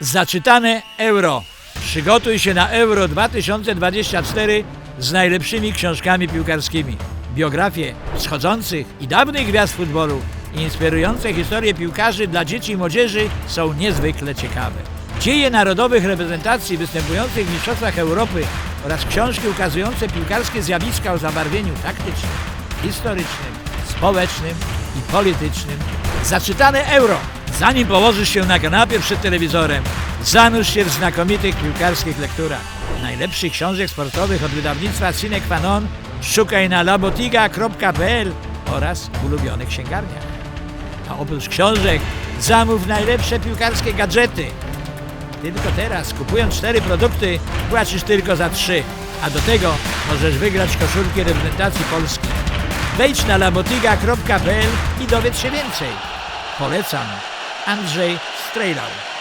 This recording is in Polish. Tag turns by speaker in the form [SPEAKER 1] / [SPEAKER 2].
[SPEAKER 1] Zaczytane Euro. Przygotuj się na Euro 2024 z najlepszymi książkami piłkarskimi. Biografie wschodzących i dawnych gwiazd futbolu inspirujące historie piłkarzy dla dzieci i młodzieży są niezwykle ciekawe. Dzieje narodowych reprezentacji występujących w Mistrzostwach Europy oraz książki ukazujące piłkarskie zjawiska o zabarwieniu taktycznym, historycznym, społecznym i politycznym. Zaczytane Euro! Zanim położysz się na kanapie przed telewizorem, zanurz się w znakomitych piłkarskich lekturach. Najlepszych książek sportowych od wydawnictwa Cine Qua szukaj na labotiga.pl oraz ulubionych księgarniach. A oprócz książek zamów najlepsze piłkarskie gadżety. Tylko teraz, kupując cztery produkty, płacisz tylko za trzy, a do tego możesz wygrać koszulki reprezentacji Polski. Wejdź na labotiga.pl i dowiedz się więcej. Polecam. Andrzej Strejlał.